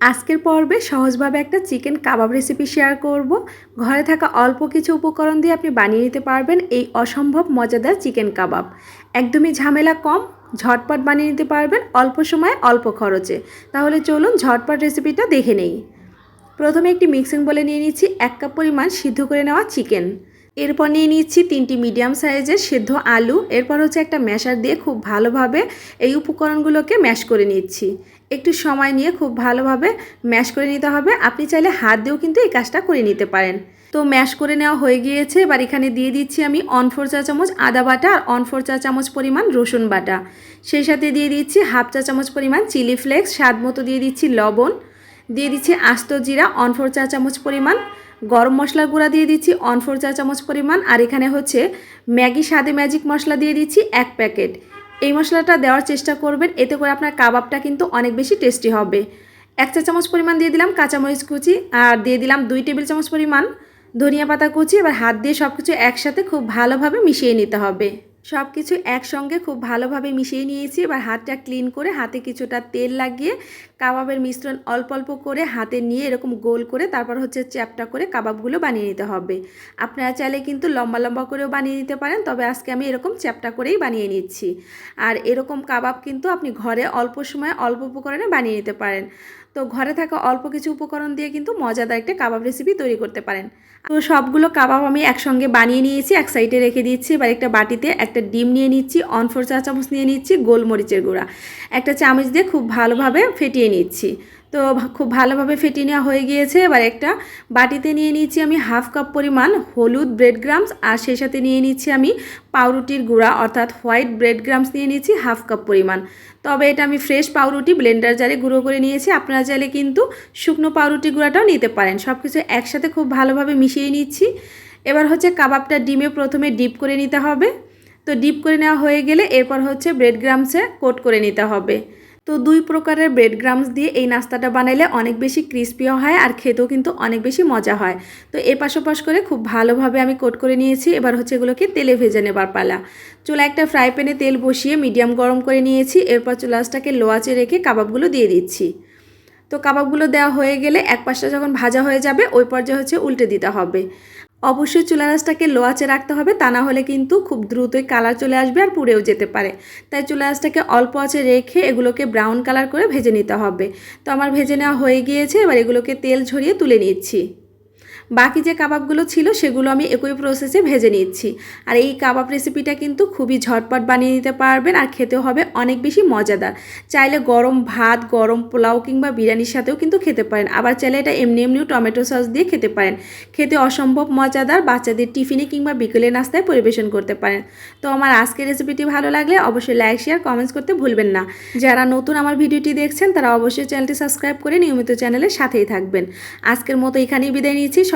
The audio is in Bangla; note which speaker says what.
Speaker 1: আজকের পর্বে সহজভাবে একটা চিকেন কাবাব রেসিপি শেয়ার করব। ঘরে থাকা অল্প কিছু উপকরণ দিয়ে আপনি বানিয়ে নিতে পারবেন এই অসম্ভব মজাদার চিকেন কাবাব। একদমই ঝামেলা কম, ঝটপট বানিয়ে নিতে পারবেন অল্প সময়ে, অল্প খরচে। তাহলে চলুন ঝটপট রেসিপিটা দেখে নেই। প্রথমে একটি মিক্সিং বলে নিয়ে নিচ্ছি, এক কাপ পরিমাণ সিদ্ধ করে নেওয়া চিকেন। এরপর নিয়ে নিচ্ছি তিনটি মিডিয়াম সাইজের সেদ্ধ আলু। এরপর হচ্ছে একটা ম্যাশার দিয়ে খুব ভালোভাবে এই উপকরণগুলোকে ম্যাশ করে নিচ্ছি। একটু সময় নিয়ে খুব ভালোভাবে ম্যাশ করে নিতে হবে। আপনি চাইলে হাত দিয়েও কিন্তু এই কাজটা করে নিতে পারেন। তো ম্যাশ করে নেওয়া হয়ে গিয়েছে। এবার এখানে দিয়ে দিচ্ছি আমি অন ফোর চা চামচ আদা বাটা আর অন ফোর চা চামচ পরিমাণ রসুন বাটা। সেই সাথে দিয়ে দিচ্ছি হাফ চা চামচ পরিমাণ চিলি ফ্লেক্স, স্বাদ মতো দিয়ে দিচ্ছি লবণ। দিয়ে দিচ্ছি আস্ত জিরা অন ফোর চা চামচ পরিমাণ গরম মশলা গুঁড়া দিয়ে দিচ্ছি অন ফোর চা চামচ পরিমাণ, আর এখানে হচ্ছে ম্যাগি, স্বাদে ম্যাজিক মশলা দিয়ে দিচ্ছি এক প্যাকেট এই মশলাটা দেওয়ার চেষ্টা করবেন, এতে করে আপনার কাবাবটা কিন্তু অনেক বেশি টেস্টি হবে। এক চা চামচ পরিমাণ দিয়ে দিলাম কাঁচামরিচ কুচি, আর দিয়ে দিলাম দুই টেবিল চামচ পরিমাণ ধনিয়া পাতা কুচি, এবার হাত দিয়ে সব কিছু একসাথে খুব ভালোভাবে মিশিয়ে নিতে হবে। সব কিছু একসঙ্গে খুব ভালোভাবে মিশিয়ে নিয়েছি, এবার হাতটা ক্লিন করে হাতে কিছুটা তেল লাগিয়ে কাবাবের মিশ্রণ অল্প অল্প করে হাতে নিয়ে এরকম গোল করে তারপর হচ্ছে চ্যাপটা করে কাবাবগুলো বানিয়ে নিতে হবে। আপনারা চাইলে কিন্তু লম্বা লম্বা করেও বানিয়ে নিতে পারেন, তবে আজকে আমি এরকম চ্যাপটা করেই বানিয়ে নিচ্ছি। আর এরকম কাবাব কিন্তু আপনি ঘরে অল্প সময়ে অল্প উপকরণে বানিয়ে নিতে পারেন। তো ঘরে থাকা অল্প কিছু উপকরণ দিয়ে কিন্তু মজাদার একটা কাবাব রেসিপি তৈরি করতে পারেন। তো সবগুলো কাবাব আমি একসঙ্গে বানিয়ে নিয়েছি, এক সাইডে রেখে দিচ্ছি, এবার একটা বাটিতে একটা ডিম নিয়ে নিচ্ছি, অন ফোর চা চামচ নিয়ে নিচ্ছি, গোলমরিচের গুঁড়া। একটা চামচ দিয়ে খুব ভালোভাবে ফেটিয়ে নিচ্ছি। তো খুব ভালোভাবে ফেটিয়ে নেওয়া হয়ে গিয়েছে। এবার একটা বাটিতে নিয়ে নিচ্ছি আমি হাফ কাপ পরিমাণ হলুদ ব্রেড গ্রামস আর সেই সাথে নিয়ে নিচ্ছি আমি পাউরুটির গুঁড়া, অর্থাৎ হোয়াইট ব্রেড গ্রামস নিয়ে নিচ্ছি হাফ কাপ পরিমাণ। তবে এটা আমি ফ্রেশ পাউরুটি ব্লেন্ডার জারে গুঁড়ো করে নিয়েছি। আপনারা চাইলে কিন্তু শুকনো পাউরুটি গুঁড়াটাও নিতে পারেন। সব কিছু একসাথে খুব ভালোভাবে মিশিয়ে নিচ্ছি। এবার হচ্ছে কাবাবটা ডিমে প্রথমে ডিপ করে নিতে হবে। তো ডিপ করে নেওয়া হয়ে গেলে এরপর হচ্ছে ব্রেড গ্রামসে কোট করে নিতে হবে। তো দুই প্রকারের ব্রেড গ্রামস দিয়ে এই নাস্তাটা বানাইলে অনেক বেশি ক্রিস্পিও হয় আর খেতেও কিন্তু অনেক বেশি মজা হয়। তো এপাশ ওপাশ করে খুব ভালোভাবে আমি কোট করে নিয়েছি। এবার হচ্ছে এগুলোকে তেলে ভেজে নেবার পালা। চুলা একটা ফ্রাই প্যানে তেল বসিয়ে মিডিয়াম গরম করে নিয়েছি। এরপর চুলাসটাকে লোয়াচে রেখে কাবাবগুলো দিয়ে দিচ্ছি। তো কাবাবগুলো দেওয়া হয়ে গেলে এক পাশটা যখন ভাজা হয়ে যাবে, ওই পর্যায়ে হচ্ছে উল্টে দিতে হবে। অবশ্যই চুলা রাসটাকে লো আঁচে রাখতে হবে, তা না হলে কিন্তু খুব দ্রুতই কালার চলে আসবে আর পুড়েও যেতে পারে। তাই চুলা রাসটাকে অল্প আঁচে রেখে এগুলোকে ব্রাউন কালার করে ভেজে নিতে হবে। তো আমার ভেজে নেওয়া হয়ে গিয়েছে, এবার এগুলোকে তেল ঝরিয়ে তুলে নিচ্ছি। বাকি যে কাবাবগুলো ছিল সেগুলো আমি একই প্রসেসে ভেজে নিচ্ছি। আর এই কাবাব রেসিপিটা কিন্তু খুবই ঝটপট বানিয়ে নিতে পারবেন আর খেতে হবে অনেক বেশি মজাদার। চাইলে গরম ভাত, গরম পোলাও কিংবা বিরিয়ানির সাথেও কিন্তু খেতে পারেন। আবার চাইলে এটা এমনি এমনিও টমেটো সস দিয়ে খেতে পারেন। খেতে অসম্ভব মজাদার, বাচ্চাদের টিফিনে কিংবা বিকেলে নাস্তায় পরিবেশন করতে পারেন। তো আমার আজকের রেসিপিটি ভালো লাগলে অবশ্যই লাইক শেয়ার কমেন্টস করতে ভুলবেন না। যারা নতুন আমার ভিডিওটি দেখছেন তারা অবশ্যই চ্যানেলটি সাবস্ক্রাইব করে নিয়মিত চ্যানেলের সাথেই থাকবেন। আজকের মতো এখানেই বিদায় নিয়েছি